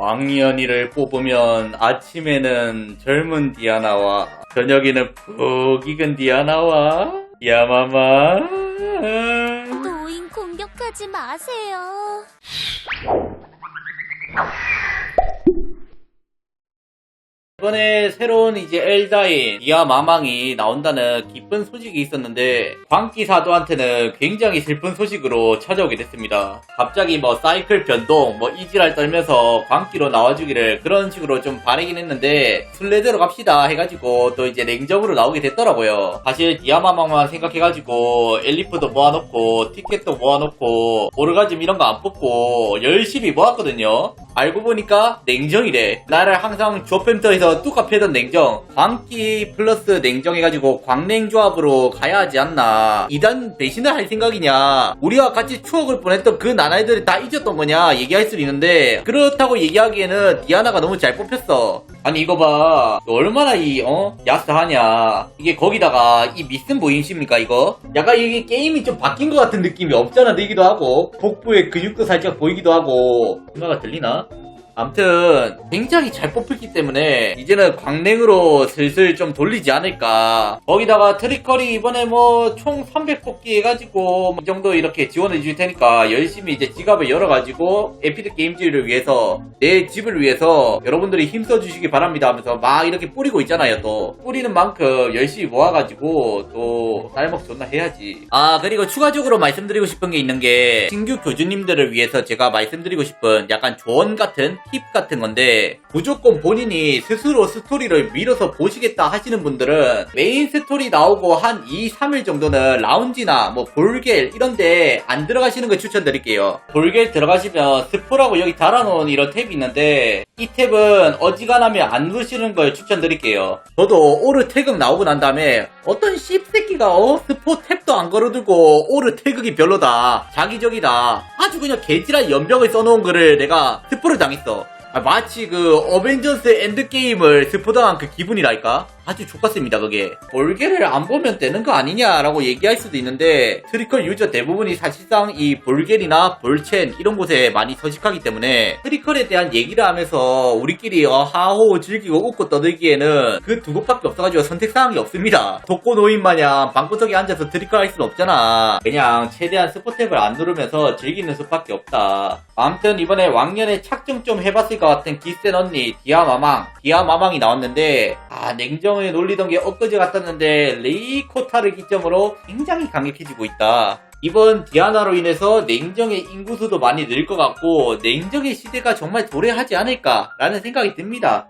왕년이를 뽑으면 아침에는 젊은 디아나와 저녁에는 푹 익은 디아나와 야마마 노인 공격하지 마세요. 이번에 새로운 이제 엘다인 디아 마망이 나온다는 기쁜 소식이 있었는데 광기사도한테는 굉장히 슬픈 소식으로 찾아오게 됐습니다. 갑자기 뭐 사이클 변동 뭐 이지랄 떨면서 광기로 나와주기를 그런 식으로 좀 바라긴 했는데 순례대로 갑시다 해가지고 또 이제 냉정으로 나오게 됐더라고요. 사실 디아 마망만 생각해가지고 엘리프도 모아놓고 티켓도 모아놓고 오르가즘 이런 거 안 뽑고 열심히 모았거든요. 알고 보니까 냉정이래. 나를 항상 조펜터에서 뚜까 패던 냉정. 광기 플러스 냉정 해가지고 광냉 조합으로 가야 하지 않나. 이단 배신을 할 생각이냐. 우리와 같이 추억을 보냈던 그 나날들이 다 잊었던 거냐. 얘기할 수 있는데 그렇다고 얘기하기에는 디아나가 너무 잘 뽑혔어. 아니 이거 봐. 너 얼마나 이 어? 야스하냐. 이게 거기다가 이 미슨 보임십니까 이거? 약간 이게 게임이 좀 바뀐 것 같은 느낌이 없잖아 들기도 하고 복부에 근육도 살짝 보이기도 하고 누나가 들리나? 암튼 굉장히 잘 뽑혔기 때문에 이제는 광냉으로 슬슬 좀 돌리지 않을까. 거기다가 트리커리 이번에 뭐 총 300 뽑기 해가지고 이 정도 이렇게 지원해 줄 테니까 열심히 이제 지갑을 열어가지고 에피드 게임즈를 위해서 내 집을 위해서 여러분들이 힘써 주시기 바랍니다 하면서 막 이렇게 뿌리고 있잖아요 또. 뿌리는 만큼 열심히 모아가지고 또 쌀먹 존나 해야지. 아 그리고 추가적으로 말씀드리고 싶은 게 있는 게 신규 교주님들을 위해서 제가 말씀드리고 싶은 약간 조언 같은 팁 같은 건데 무조건 본인이 스스로 스토리를 밀어서 보시겠다 하시는 분들은 메인 스토리 나오고 한 2, 3일 정도는 라운지나 뭐 볼겔 이런데 안 들어가시는 거 추천드릴게요. 볼겔 들어가시면 스포라고 여기 달아놓은 이런 탭이 있는데 이 탭은 어지간하면 안 누르시는 걸 추천드릴게요. 저도 오르 태극 나오고 난 다음에 어떤 씹새끼가 어? 스포 탭도 안 걸어두고 오르 태극이 별로다. 자기적이다 아주 그냥 개지랄 연병을 써놓은 거를 내가 스포를 당했어 아, 마치 그 어벤져스 엔드게임을 스포당한 그 기분이랄까? 아주 좋았습니다 그게. 볼게를 안 보면 되는 거 아니냐라고 얘기할 수도 있는데 트리컬 유저 대부분이 사실상 이 볼겔이나 볼첸 이런 곳에 많이 서식하기 때문에 트리컬에 대한 얘기를 하면서 우리끼리 어, 하호 즐기고 웃고 떠들기에는 그 두 곳밖에 없어가지고 선택사항이 없습니다. 독고노인 마냥 방구석에 앉아서 트리컬 할 수는 없잖아. 그냥 최대한 스포탭을 안 누르면서 즐기는 수밖에 없다. 아무튼 이번에 왕년에 착정 좀 해봤을 것 같은 기센 언니 디아마망. 디아마망이 나왔는데 아 냉정을 놀리던 게 엊그제 같았는데 레이코타를 기점으로 굉장히 강력해지고 있다. 이번 디아나로 인해서 냉정의 인구수도 많이 늘 것 같고 냉정의 시대가 정말 도래하지 않을까라는 생각이 듭니다